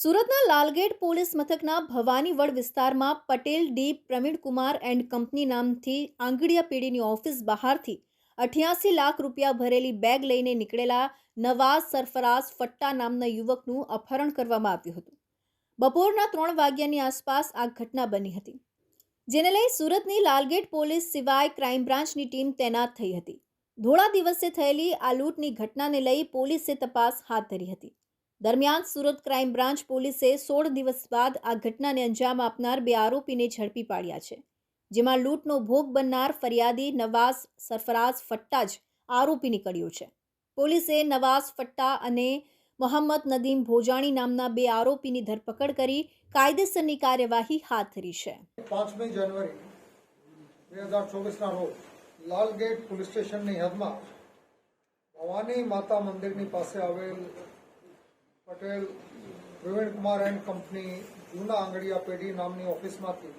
સુરતના લાલગેટ પોલીસ મથકના ભવાનીવડ વિસ્તારમાં Patel D Pravinkumar and company નામથી આંગડિયા પીડીની ઓફિસ બહારથી અઠ્યાસી લાખ રૂપિયા ભરેલી બેગ લઈને નીકળેલા નવાઝ સરફરાઝ ફટ્ટા નામના યુવકનું અપહરણ કરવામાં આવ્યું હતું. બપોરના ત્રણ વાગ્યાની આસપાસ આ ઘટના બની હતી, જેને લઈ સુરતની લાલગેટ પોલીસ સિવાય ક્રાઇમ બ્રાન્ચની ટીમ તૈનાત થઈ હતી. ધોળા દિવસે થયેલી આ લૂંટની ઘટનાને લઈ પોલીસે તપાસ હાથ ધરી હતી. દરમિયાન સુરત ક્રાઇમ બ્રાન્ચ પોલીસે સોળ દિવસ બાદ આ ઘટનાને અંજામ આપનાર બે આરોપીને ઝડપી પાડ્યા છે, જેમાં લૂંટનો ભોગ બનનાર ફરિયાદી નવાઝ સરફરાઝ ફટ્ટા જ આરોપી નીકળ્યો છે. પોલીસે નવાઝ ફટ્ટા અને મોહમ્મદ નદીમ ભોજાણી નામના બે આરોપીની ધરપકડ કરી કાયદેસરની કાર્યવાહી હાથ ધરી છે. પાંચમી જાન્યુઆરી બે હજાર ચોવીસના રોજ લાલગેટ પોલીસ સ્ટેશનની હદમાં ભવાની માતા મંદિરની પાસે આવેલ પટેલ પ્રવીણકુમાર એન્ડ કંપની, જૂના આંગડિયા પેઢી નામની ઓફિસમાંથી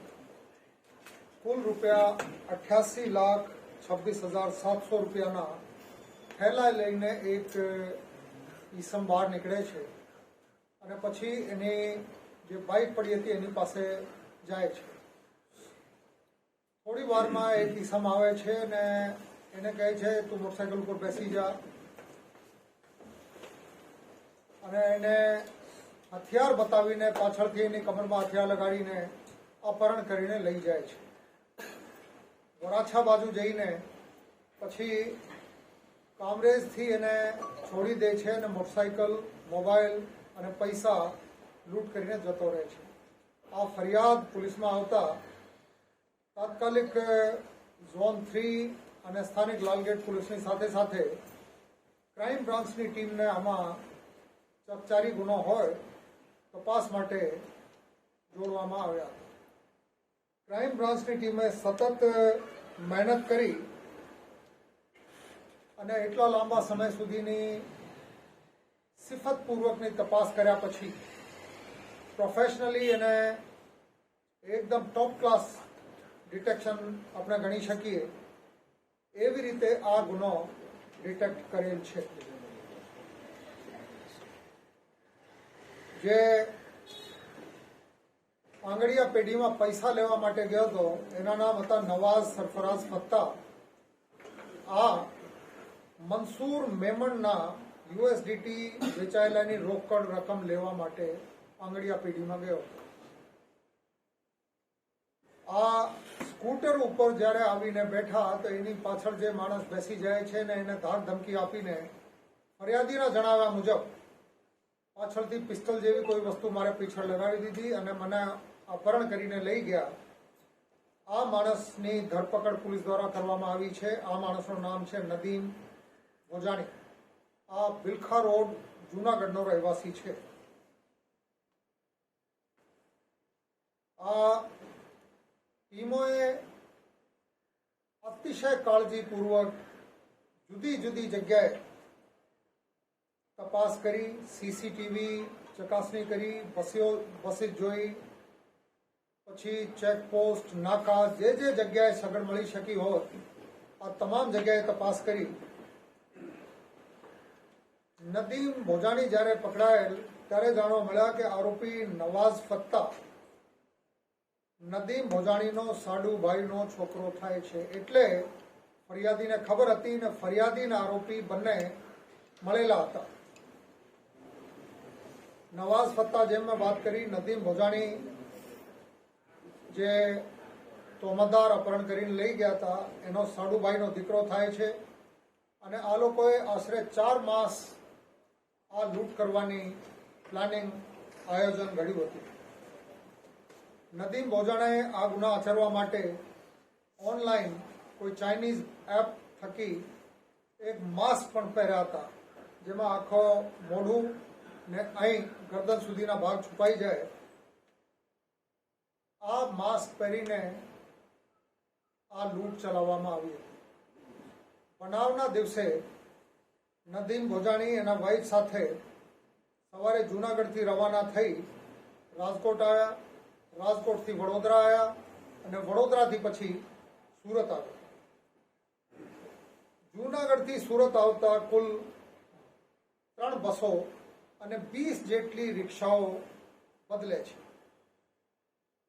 કુલ રૂપિયા અઠ્યાસી લાખ છવ્વીસ હજાર સાતસો રૂપિયાના થેલા લઈને એક ઈસમ બહાર નીકળે છે. અને પછી એની જે બાઇક પડી હતી એની પાસે જાય છે. થોડી વારમાં એક ઈસમ આવે છે અને એને કહે છે, તું મોટરસાયકલ ઉપર બેસી જા. અને એને હથિયાર બતાવીને પાછળથી એની કમરમાં હથિયાર લગાડીને અપહરણ કરીને લઈ જાય છે. વરાછા બાજુ જઈને પછી કામરેજથી એને છોડી દે છે અને મોટરસાયકલ, મોબાઈલ અને પૈસા લૂંટ કરીને જતો રહે છે. આ ફરિયાદ પોલીસમાં આવતા તાત્કાલિક ઝોન થ્રી અને સ્થાનિક લાલગેટ પોલીસની સાથે સાથે ક્રાઇમ બ્રાન્ચની ટીમને આમાં ચકચારી ગુનો હોય, તપાસ માટે જોડવામાં આવ્યા. હતા ક્રાઇમ બ્રાન્ચની ટીમે સતત મહેનત કરી અને એટલા લાંબા સમય સુધીની સિફતપૂર્વકની તપાસ કર્યા પછી પ્રોફેશનલી અને એકદમ ટોપ ક્લાસ ડિટેક્શન આપણે ગણી શકીએ, એવી રીતે આ ગુનો ડિટેક્ટ કરેલ છે. જે આંગળીયા પેઢીમાં પૈસા લેવા માટે ગયો હતો, એના નામ હતા નવાઝ સરફરાઝ ફત્તા. આ મનસૂર મેમણના યુએસડીટી વેચાયેલાની રોકડ રકમ લેવા માટે આંગળીયા પેઢીમાં ગયો. આ સ્કૂટર ઉપર જ્યારે આવીને બેઠા, તો એની પાછળ જે માણસ બેસી જાય છે ને એને ધાર ધમકી આપીને ફરિયાદીના જણાવ્યા મુજબ પાછળથી પિસ્તલ જેવી કોઈ વસ્તુ મારે પીછળ લગાવી દીધી અને મને અપહરણ કરીને લઈ ગયા. આ માણસની ધરપકડ પોલીસ દ્વારા કરવામાં આવી છે. આ માણસનું નામ છે નદીમ મોજાણી આ ભિલખા રોડ, જુનાગઢનો રહેવાસી છે. આ ટીમોએ અતિશય કાળજીપૂર્વક જુદી જુદી જગ્યાએ તપાસ કરી, સીસીટીવી ચકાસણી કરી બસી જોઈ, પછી ચેકપોસ્ટ નાકા જે જે જગ્યાએ સગડ મળી શકી હોત, આ તમામ જગ્યાએ તપાસ કરી. નદીમ ભોજાણી જ્યારે પકડાયેલ, ત્યારે જાણવા મળ્યા કે આરોપી નવાઝ ફત્તા નદીમ ભોજાણીનો સાડુભાઈનો છોકરો થાય છે. એટલે ફરિયાદીને ખબર હતી ને ફરિયાદીના આરોપી બંને મળેલા હતા. નવાઝ ફત્તા જેમ મેં વાત કરી, નદીમ ભોજાણી જે તોમતદાર અપહરણ કરીને લઈ ગયા હતા, એનો સાડુભાઈનો દીકરો થાય છે. અને આ લોકોએ આશરે ચાર માસ આ લૂંટ કરવાની પ્લાનિંગ આયોજન ઘડ્યું હતું. નદીમ ભોજાણાએ આ ગુના આચરવા માટે ઓનલાઈન કોઈ ચાઇનીઝ એપ થકી એક માસ્ક પણ પહેર્યા હતા, જેમાં આખો મોઢું ને અહીં ગરદન સુધીના ભાગ છુપાઈ જાય. આ માસ્ક પહેરીને આ લૂંટ ચલાવવામાં આવી હતી. બનાવના દિવસે નદીમ ભોજાણી એના વાઇફ સાથે સવારે જૂનાગઢથી રવાના થઈ રાજકોટ આવ્યા રાજકોટથી વડોદરા આવ્યા અને વડોદરાથી પછી સુરત આવ્યા. જૂનાગઢથી સુરત આવતા કુલ ત્રણ બસો અને વીસ જેટલી રિક્ષાઓ બદલે છે.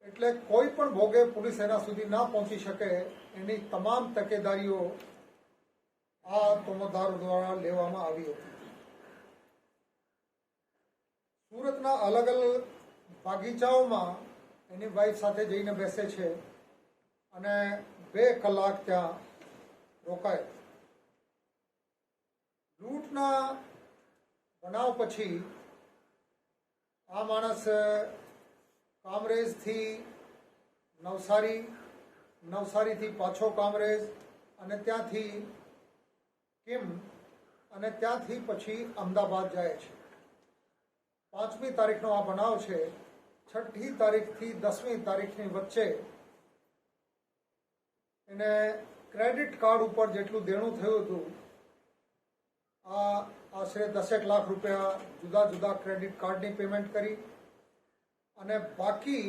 એટલે કોઈ પણ ભોગે પોલીસ એના સુધી ના પહોંચી શકે એની તમામ તકેદારીઓ આ તોમતદારો દ્વારા લેવામાં આવી હતી. સુરતના અલગ અલગ બાગીચાઓમાં એની વાઇફ સાથે જઈને બેસે છે અને બે કલાક ત્યાં રોકાય. લૂંટના બનાવ પછી આ માણસ કામરેજથી નવસારી, નવસારીથી પાછો કામરેજ અને ત્યાંથી કિમ અને ત્યાંથી પછી અમદાવાદ જાય છે. પાંચમી તારીખનો આ બનાવ છે. છઠ્ઠી તારીખથી દસમી તારીખની વચ્ચે એને ક્રેડિટ કાર્ડ ઉપર જેટલું દેણું થયું હતું આશરે દસેક લાખ રૂપિયા જુદા જુદા ક્રેડિટ કાર્ડની પેમેન્ટ કરી અને બાકી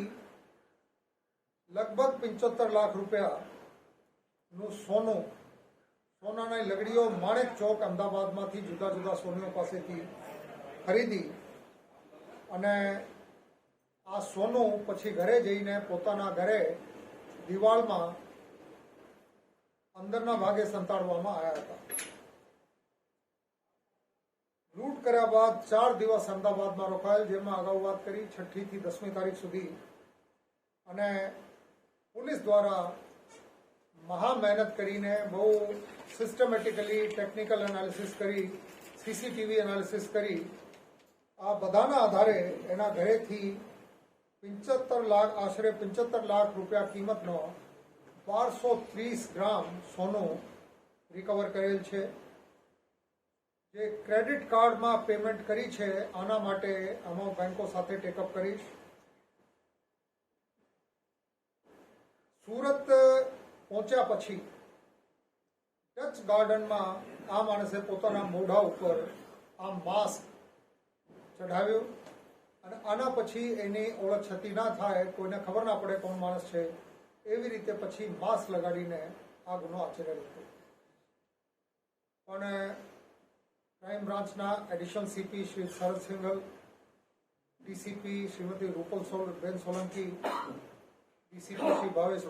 લગભગ પંચોતેર લાખ રૂપિયાનું સોનું, સોનાની લગડીઓ માણેક ચોક અમદાવાદમાંથી જુદા જુદા સોનીઓ પાસેથી ખરીદી અને આ સોનું પછી ઘરે જઈને પોતાના ઘરે દિવાળમાં અંદરના ભાગે સંતાડવામાં આવ્યા હતા. લૂંટ કર્યા બાદ ચાર દિવસ અમદાવાદમાં રોકાયેલ, જેમાં અગાઉ વાત કરી, છઠ્ઠી થી દસમી તારીખ સુધી. અને પોલીસ દ્વારા મહા મહેનત કરીને બહુ સિસ્ટમેટિકલી ટેકનિકલ એનાલિસિસ કરી સીસીટીવી એનાલિસિસ કરી. આ બધાના આધારે એના ઘરેથી પંચોતર લાખ, આશરે પંચોતર લાખ રૂપિયા કિંમતનો બારસો ત્રીસ ગ્રામ સોનું રિકવર કરેલ છે. જે ક્રેડિટ કાર્ડમાં પેમેન્ટ કરી છે, આના માટે અમે બેંકો સાથે ટેકઅપ કરીશ. સુરત પહોંચ્યા પછી ડચ ગાર્ડનમાં આ માણસે પોતાના મોઢા ઉપર આ માસ્ક ચઢાવ્યું અને આના પછી એની ઓળખ છતી ના થાય, કોઈને ખબર ના પડે કોણ માણસ છે, એવી રીતે પછી માસ્ક લગાડીને આ ગુનો આચરેલ હતો. પણ ક્રાઇમ બ્રાન્ચના additional CP Shri Sharad Singhal DCP Shrimati Rupal Sol, Ben Solanki DCP Shri Bhavesh